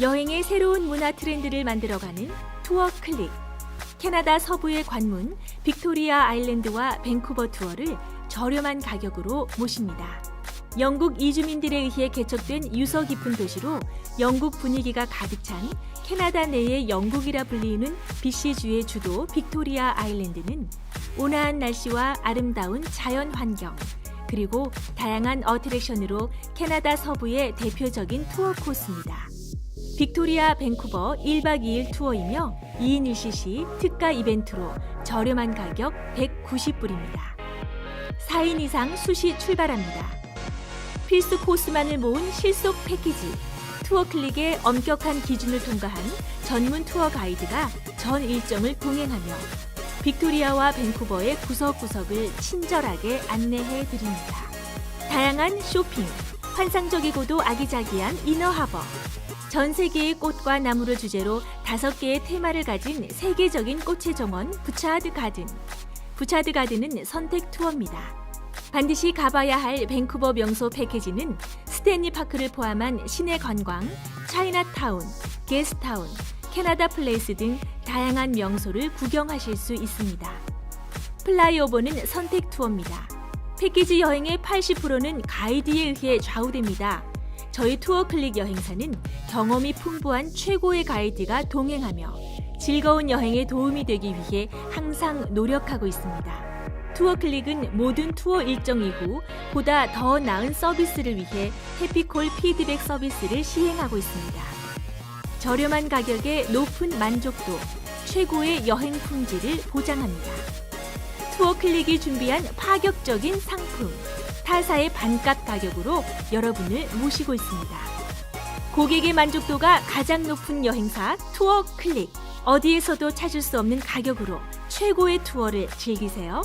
여행의 새로운 문화 트렌드를 만들어가는 투어 클릭. 캐나다 서부의 관문 빅토리아 아일랜드와 밴쿠버 투어를 저렴한 가격으로 모십니다. 영국 이주민들에 의해 개척된 유서 깊은 도시로 영국 분위기가 가득 찬 캐나다 내의 영국이라 불리는 BC주의 주도 빅토리아 아일랜드는 온화한 날씨와 아름다운 자연 환경, 그리고 다양한 어트랙션으로 캐나다 서부의 대표적인 투어 코스입니다. 빅토리아 밴쿠버 1박 2일 투어이며 2인 1시 시 특가 이벤트로 저렴한 가격 190불입니다. 4인 이상 수시 출발합니다. 필수 코스만을 모은 실속 패키지, 투어 클릭의 엄격한 기준을 통과한 전문 투어 가이드가 전 일정을 동행하며 빅토리아와 밴쿠버의 구석구석을 친절하게 안내해 드립니다. 다양한 쇼핑, 환상적이고도 아기자기한 이너하버, 전 세계의 꽃과 나무를 주제로 다섯 개의 테마를 가진 세계적인 꽃의 정원 부차드 가든. 부차드 가든은 선택 투어입니다. 반드시 가봐야 할 밴쿠버 명소 패키지는 스탠리 파크를 포함한 시내 관광, 차이나타운, 게스타운, 캐나다 플레이스 등 다양한 명소를 구경하실 수 있습니다. 플라이오버는 선택 투어입니다. 패키지 여행의 80%는 가이드에 의해 좌우됩니다. 저희 투어 클릭 여행사는 경험이 풍부한 최고의 가이드가 동행하며 즐거운 여행에 도움이 되기 위해 항상 노력하고 있습니다. 투어 클릭은 모든 투어 일정 이후 보다 더 나은 서비스를 위해 해피콜 피드백 서비스를 시행하고 있습니다. 저렴한 가격에 높은 만족도, 최고의 여행 품질을 보장합니다. 투어 클릭이 준비한 파격적인 상품, 타사의 반값 가격으로 여러분을 모시고 있습니다. 고객의 만족도가 가장 높은 여행사 투어 클릭. 어디에서도 찾을 수 없는 가격으로 최고의 투어를 즐기세요.